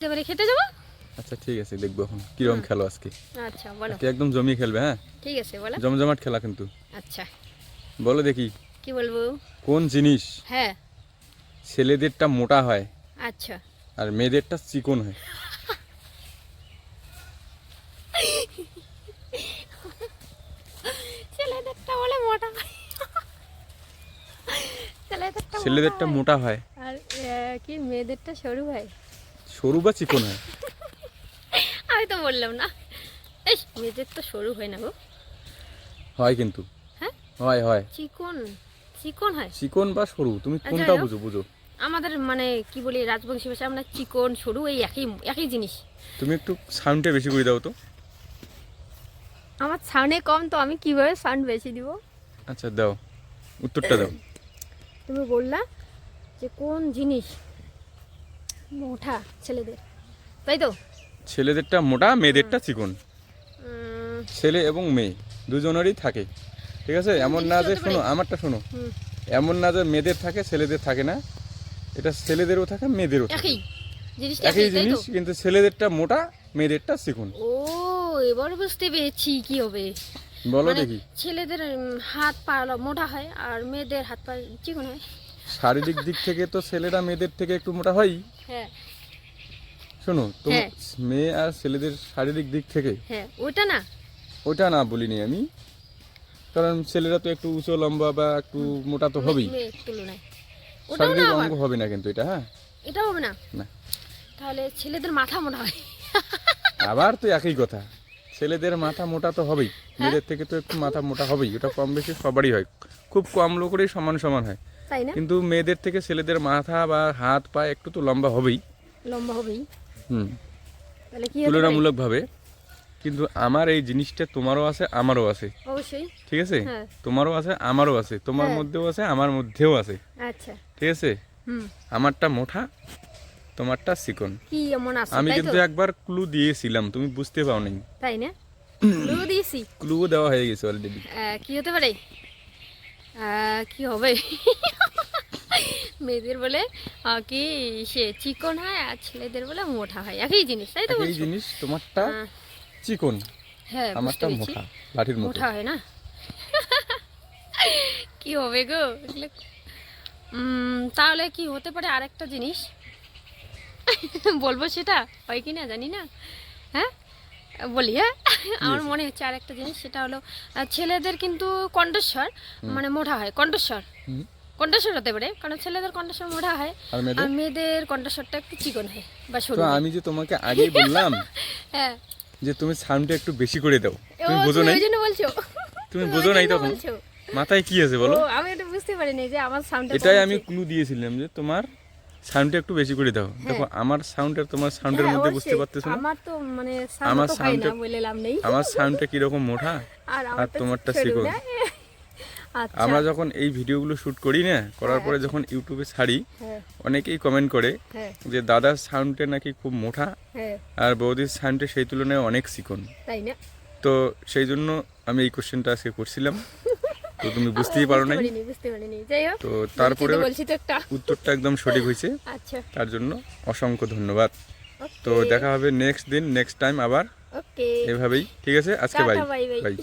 এবারে খেতে যাব? আচ্ছা ঠিক আছে দেখব এখন। কীরকম খেলো আজকে? আচ্ছা বলো। আজকে একদম জমিয়ে খেলবে হ্যাঁ? ঠিক আছে বলো। জমজমাট খেলা কিন্তু। আচ্ছা। বলো দেখি। কি বলব? কোন জিনিস হ্যাঁ। ছেলেদেরটা মোটা হয় আচ্ছা। আর মেয়েদেরটা চিকন হয়? ছেলেদেরটা বলে মোটা। ছেলেদেরটা মোটা হয়। আর কি মেয়েদেরটা সরু হয়? সরু বা চিকন হয়? আমি তো বললাম না। এই মেয়েদের তো সরু হয় না গো। হয় কিন্তু। হ্যাঁ? হয় হয়। চিকন চিকন হয়। চিকন বা সরু? তুমি আচ্ছা, কোনটা বুঝো বুঝো? আমাদের মানে কি বলি রাজবংশী ভাষায় আমরা চিকন সরু এই একই একই জিনিস। তুমি একটু সাউন্ডটা বেশি করে দাও তো। আমার সাউন্ডে কম তো আমি কীভাবে সাউন্ড বেশি দিব? আচ্ছা দাও। উত্তরটা দাও। তুমি বললা যে কোন জিনিস মোটা ছেলেদের। তাই তো? ছেলেদেরটা মোটা মেয়েদেরটা চিকন। ছেলে এবং মেয়ে দুজনেরই থাকে। ঠিক আছে? এমন না যে শোনো আমারটা শোনো। এমন না যে মেয়েদের থাকে ছেলেদের থাকে না। এটা ছেলেদেরও থাকে মেয়েদেরও থাকে। একই। জিনিস কিন্তু ছেলেদেরটা মোটা মেয়েদেরটা চিকন। ও এবার বুঝতে পেরেছি কি হবে। বলো মানে দেখি। ছেলেদের হাত পা মোটা হয় আর মেয়েদের হাত পা চিকন হয়। শারীরিক দিক থেকে তো ছেলেরা মেয়েদের থেকে একটু মোটা হয়ই হ্যাঁ। শোনো তোমার হ্যাঁ। মেয়ে আর ছেলেদের শারীরিক দিক থেকে। হ্যাঁ ওইটা না। ওটা না বলিনি আমি। কারণ ছেলেরা তো একটু উঁচু লম্বা বা একটু মোটা তো হবেই। শারীরিক অঙ্গ হবে না কিন্তু এটা হ্যাঁ? এটা হবে না? না। তাহলে ছেলেদের মাথা মোটা হয়। আবার তো একই কথা। ছেলেদের মাথা মোটা তো হবেই। হ্যাঁ। মেয়েদের থেকে তো একটু মাথা মোটা হবেই। ওটা কম বেশি সবারই হয়। খুব কম লোকেরই সমান সমান হয়। তাই না? কিন্তু মেয়েদের থেকে ছেলেদের মাথা বা হাত পা একটু তো লম্বা হবেই। লম্বা হবেই। হুম। তাহলে কি তুলনামূলকভাবে। কিন্তু আমার এই জিনিসটা তোমারও আছে আমারও আছে। অবশ্যই। ঠিক আছে? হ্যাঁ। তোমারও আছে আমারও আছে। তোমার হ্যাঁ। মধ্যেও আছে আমার মধ্যেও আছে। আচ্ছা। ঠিক আছে? হুম। আমারটা মোটা তোমারটা চিকন। কি এমন আছে আমি কিন্তু একবার ক্লু দিয়েছিলাম তুমি বুঝতে পাও নাই তাই না? ক্লু দিয়েছি? ক্লু দেওয়া হয়ে গেছে অলরেডি কি হতে পারে? কি হবে? মেয়েদের বলে কি সে চিকন হয় আর ছেলেদের বলে মোটা হয়। একই জিনিস তাই তো এই? জিনিস তোমারটা চিকন হ্যাঁ আমারটা মোটা লাঠির মতো। মোটা হয় না? কি হবে গো? তাহলে কি হতে পারে আরেকটা জিনিস? বলব সেটা? হয় কি না জানি না। হ্যাঁ? বলি হ্যাঁ? আমার মনে হচ্ছে আরেকটা জিনিস সেটা হলো ছেলেদের কিন্তু কণ্ঠস্বর মানে মোটা হয়। কণ্ঠস্বর। কণ্ঠস্বর হতে পারে কারণ ছেলেদের কণ্ঠস্বর মোটা হয়। আর মেয়েদের? কণ্ঠস্বরটা একটু চিকন হয় বা সরু তো আমি যে তোমাকে আগেই বললাম হ্যাঁ। যে তুমি সাউন্ডটা একটু বেশি করে দাও তুমি বোঝো নাই? ওইজন্য বলছো। তুমি বোঝো নাই তখন? মাথায় কি আছে বলো? আমি এটা বুঝতে পারিনি যে আমার সাউন্ড এটাই আমি ক্লু দিয়েছিলাম যে তোমার সাউন্ডটা একটু বেশি করে দাও। দেখো আমার সাউন্ড আর তোমার সাউন্ডের মধ্যে বুঝতে পারতেছো না? হ্যাঁ, আমার তো মানে সাউন্ড তো হয় না sound-টা- বলে লাভ নেই। আমার সাউন্ডটা কীরকম মোটা? আর তোমারটা? আচ্ছা আমরা যখন এই ভিডিওগুলো শুট করি না করার পরে যখন ইউটিউবে ছাড়ি হ্যাঁ। অনেকেই কমেন্ট করে হ্যাঁ। যে দাদার সাউন্ডটা নাকি খুব মোটা হ্যাঁ। আর বৌদির সাউন্ডে সেই তুলনায় অনেক চিকন। তাই না? তো সেই জন্য আমি এই কোশ্চেনটা আজকে করছিলাম। তো তুমি বুঝতেই পারো নাই। বুঝতে পারিনি বুঝতে পারিনি। যাই হোক তো তারপরে বলছি তো- একটা। উত্তরটা একদম সঠিক হয়েছে। আচ্ছা। তার জন্য অসংখ্য ধন্যবাদ। তো দেখা হবে নেক্সট দিন নেক্সট টাইম আবার। ওকে এভাবেই। ঠিক আছে? আজকে বাই। বাই